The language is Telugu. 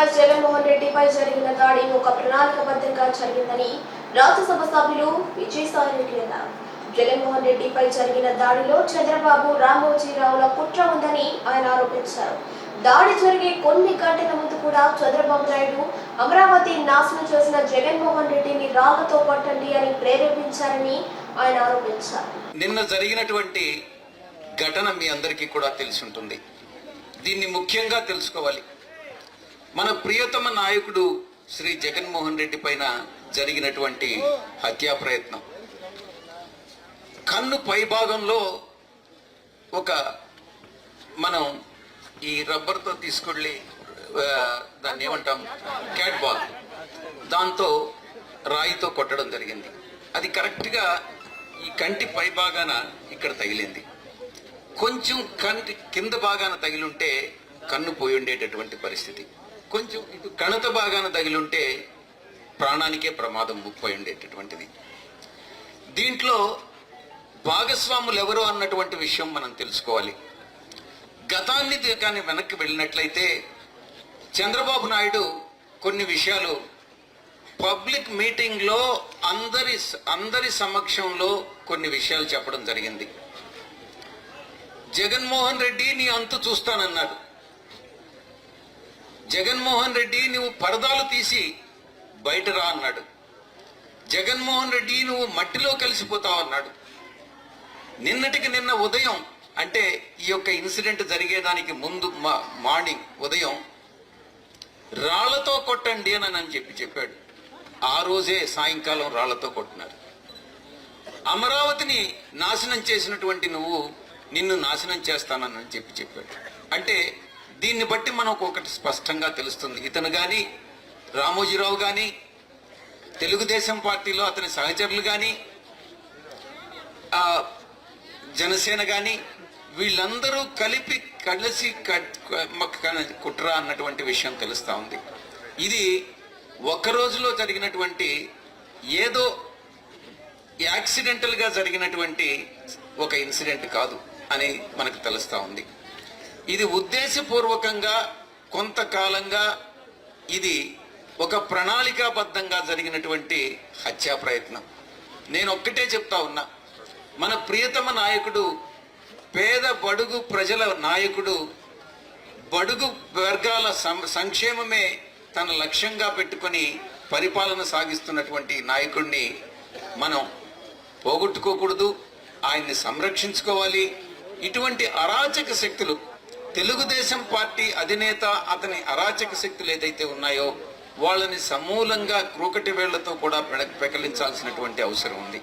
వైఎస్ జగన్మోహన్ రెడ్డిపై జరిగిన దాడి ఒక ప్రణాళికబద్ధంగా జరిగిందని రాజ్యసభ సభ్యులు విజయసాయి రెడ్డి అన్నారు. జగన్మోహన్ రెడ్డిపై జరిగిన దాడిలో చంద్రబాబు రామోజీరావుల కుట్ర ఉందని ఆయన ఆరోపించారు. దాడి జరిగే కొన్ని గంటల ముందు కూడా చంద్రబాబు నాయుడు అమరావతి నాశనం చేసిన జగన్మోహన్ రెడ్డిని రాళ్ళతో పట్టండి అని ప్రేరేపించారని ఆయన ఆరోపించారు. నిన్న జరిగినటువంటి ఘటన మీ అందరికీ కూడా తెలిసి ఉంటుంది. దీన్ని ముఖ్యంగా తెలుసుకోవాలి. మన ప్రియతమ నాయకుడు శ్రీ జగన్మోహన్ రెడ్డి పైన జరిగినటువంటి హత్యా ప్రయత్నం. కన్ను పైభాగంలో ఒక మనం ఈ రబ్బర్తో తీసుకెళ్ళి దాన్ని ఏమంటాం? క్యాట్ బాల్ దాంతో రాయితో కొట్టడం జరిగింది. అది కరెక్ట్గా ఈ కంటి పై భాగాన ఇక్కడ తగిలింది. కొంచెం కంటి కింద భాగాన తగిలుంటే కన్ను పోయి ఉండేటటువంటి పరిస్థితి. కొంచెం ఇటు కణత భాగాన తగిలింటే ప్రాణానికే ప్రమాదం ముప్పై ఉండేటటువంటిది దీంట్లో భాగస్వాములు ఎవరు అన్నటువంటి విషయం మనం తెలుసుకోవాలి. గతాన్ని కానీ వెనక్కి వెళ్ళినట్లయితే చంద్రబాబు నాయుడు కొన్ని విషయాలు పబ్లిక్ మీటింగ్లో అందరి అందరి సమక్షంలో కొన్ని విషయాలు చెప్పడం జరిగింది. జగన్మోహన్ రెడ్డి నీ అంతు చూస్తానన్నాడు. జగన్మోహన్ రెడ్డి నువ్వు పరదాలు తీసి బయట రా అన్నాడు. జగన్మోహన్ రెడ్డి నువ్వు మట్టిలో కలిసిపోతావు అన్నాడు. నిన్నటికి నిన్న ఉదయం అంటే ఈ యొక్క ఇన్సిడెంట్ జరిగేదానికి ముందు మా- మార్నింగ్ ఉదయం రాళ్ళతో కొట్టండి అని అని చెప్పి చెప్పాడు. ఆ రోజే సాయంకాలం రాళ్ళతో కొట్టినారు. అమరావతిని నాశనం చేసినటువంటి నువ్వు నిన్ను నాశనం చేస్తానని చెప్పి చెప్పాడు. అంటే దీన్ని బట్టి మనకు ఒకటి స్పష్టంగా తెలుస్తుంది. ఇతను కానీ రామోజీరావు కానీ తెలుగుదేశం పార్టీలో అతని సహచరులు కానీ జనసేన కానీ వీళ్ళందరూ కలిపి కలిసి కట్- కుట్ర అన్నటువంటి విషయం తెలుస్తూ ఉంది. ఇది ఒక రోజులో జరిగినటువంటి ఏదో యాక్సిడెంటల్గా జరిగినటువంటి ఒక ఇన్సిడెంట్ కాదు అని మనకు తెలుస్తూ ఉంది. ఇది ఉద్దేశపూర్వకంగా కొంతకాలంగా ఇది ఒక ప్రణాళికాబద్ధంగా జరిగినటువంటి హత్యా ప్రయత్నం. నేను ఒక్కటే చెప్తా ఉన్నా మన ప్రియతమ నాయకుడు పేద బడుగు ప్రజల నాయకుడు బడుగు వర్గాల సం- సంక్షేమమే తన లక్ష్యంగా పెట్టుకొని పరిపాలన సాగిస్తున్నటువంటి నాయకుడిని మనం పోగొట్టుకోకూడదు ఆయన్ని సంరక్షించుకోవాలి. ఇటువంటి అరాచక శక్తులు తెలుగుదేశం పార్టీ అధినేత అతని అరాచక శక్తులు ఏదైతే ఉన్నాయో వాళ్ళని సమూలంగా క్రూకటి వేళ్ళతో కూడా పెడ- పెకలించాల్సినటువంటి అవసరం ఉంది.